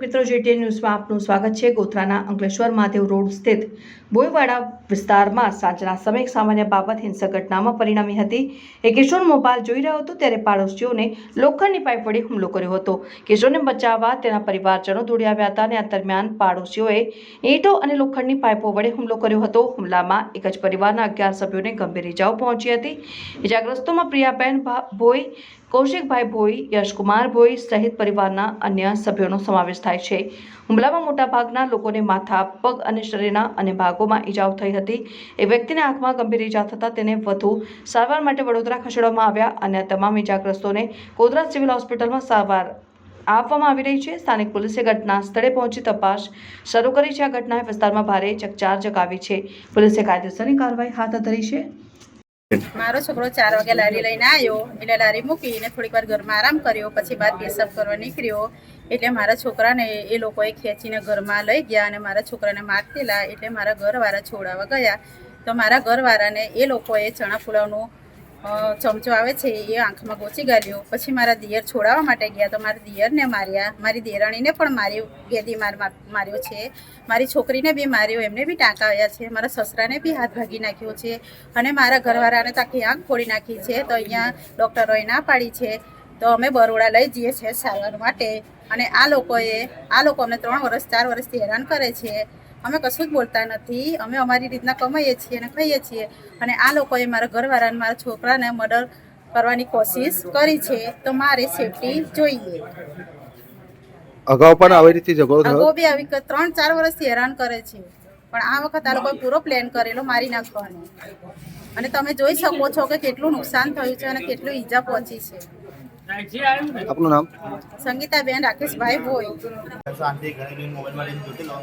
મિત્રો જેટીએન ન્યૂઝમાં આપનું સ્વાગત છે. ગોધરાના અંકલેશ્વર મહાદેવ રોડ સ્થિત બોયવાડા વિસ્તારમાં સાંજના સમયે સામાન્ય બાબત હિંસક ઘટનામાં પરિણમી હતી. એ કિશોર મોબાઈલ જોઈ રહ્યો હતો, ત્યારે પાડોશીઓને લોખંડની પાઇપ વડે હુમલો કર્યો હતો. કિશોરને બચાવવા તેના પરિવારજનો દોડી આવ્યા હતા અને આ દરમિયાન પાડોશીઓએ ઈંટો અને લોખંડની પાઇપો વડે હુમલો કર્યો હતો. હુમલામાં એક જ પરિવારના અગિયાર સભ્યોને ગંભીર ઇજાઓ પહોંચી હતી. ઇજાગ્રસ્તોમાં પ્રિયાબેન ભા- ભોઈ કૌશિકભાઈ ભોઈ, યશકુમાર ભોઈ સહિત પરિવારના અન્ય સભ્યોનો સમાવેશ થાય છે. હુમલામાં મોટાભાગના લોકોને માથા, પગ અને શરીરના અને ભાગોમાં ઈજાઓ થઈ હતી. એ વ્યક્તિને આંખમાં ગંભીર ઈજા થતાં તેને વધુ સારવાર માટે વડોદરા ખસેડવામાં આવ્યા અને તમામ ઈજાગ્રસ્તોને ગોધરા સિવિલ હોસ્પિટલમાં સારવાર આપવામાં આવી રહી છે. સ્થાનિક પોલીસે ઘટના સ્થળે પહોંચી તપાસ શરૂ કરી છે. આ ઘટનાએ વિસ્તારમાં ભારે ચકચાર જગાવી છે. પોલીસે કાયદેસરની કાર્યવાહી હાથ ધરી છે. મારો છોકરો ચાર વાગે લારી લઈને આવ્યો. એટલે લારી મૂકીને થોડીક વાર ઘરમાં આરામ કર્યો, પછી બહાર પેશાબ કરવા નીકળ્યો. એટલે મારા છોકરાને એ લોકોએ ખેંચીને ઘરમાં લઈ ગયા અને મારા છોકરાને મારતેલા એટલે મારા ઘરવાળા છોડાવવા ગયા. તો મારા ઘરવાળાને એ લોકોએ ચણા ફુલાવનો ચમચો આવે છે એ આંખમાં ગોચી ગાલ્યો પછી મારા દિયર છોડાવવા માટે ગયા તો મારા દિયરને માર્યા. મારી દેરાણીને પણ માર્યું, ગેદી માર- માર્યો છે. મારી છોકરીને બી માર્યો, એમને બી ટાંકા આવ્યા છે. મારા સસરાને બી હાથ ભાગી નાખ્યો છે અને મારા ઘરવાળાને તો આખી આંખ ફોડી નાખી છે. તો અહીંયા ડૉક્ટરોએ ના પાડી છે. તો અમે બરોડા લઈ જઈએ છીએ સારવાર માટે. અને આ લોકોએ, આ લોકો અમને ત્રણ વર્ષ ચાર વર્ષથી હેરાન કરે છે. અમે કશું જ બોલતા નથી. અમે અમારી રીતના કમાઈએ છીએ અને ખાઈએ છીએ. અને આ લોકોએ મારા ઘરવાળાને મારા છોકરાને મર્ડર કરવાની કોશિશ કરી છે. તો મારે સેફટી જોઈએ. અગાઉ પણ આવી રીતે ઝઘડો થયો? અગાઉ બી આવી ત્રણ ચાર વર્ષથી હેરાન કરે છે. પણ આ વખત આ લોકોએ પૂરો પ્લાન કરેલો મારી નાખવાનો. અને તમે જોઈ શકો છો કે કેટલું નુકસાન થયું છે અને કેટલું ઈજા પહોંચી છે. આપનું નામ? સંગીતાબેન રાકેશભાઈ ભોઈ. શાંતિ ઘરે મોબાઈલમાં લઈને જોતેલો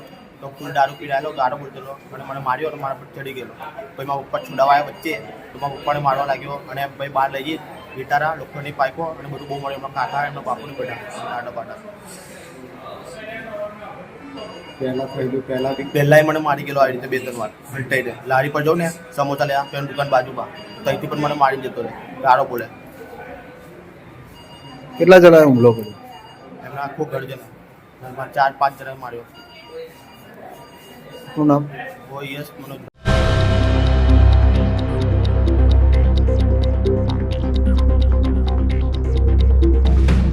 તો ફૂલ દારૂ પીડાયેલો ગાળો બોલતેલો અને મને માર્યો અને મારા પર ચડી ગયેલો. ભાઈ મારા પપ્પા છુડાવા વચ્ચે તો મારા પપ્પાને મારવા લાગ્યો અને ભાઈ બહાર લઈ જઈ વિટારા લોખંડની પાઇપો અને બધું બહુ મળ્યું. એમના કાકા એમના બાપુને બધા આડા પાડા પહેલા થયેલું પહેલા બી. પહેલાંય મને મારી ગયેલો આવી રીતે બે ત્રણ વાર હલટાઈ લારી પર જાઉં ને સમોસા લે પેન દુકાન બાજુમાં. તો અહીંથી પણ મને મારી જતો રહે. ગાળો બોલે. કેટલા જણાએ હુમલો કર્યો? એમના આખું ઘર જણા ચાર પાંચ જણા માર્યો. આપનું નામ? કોઈ યસ મનોજ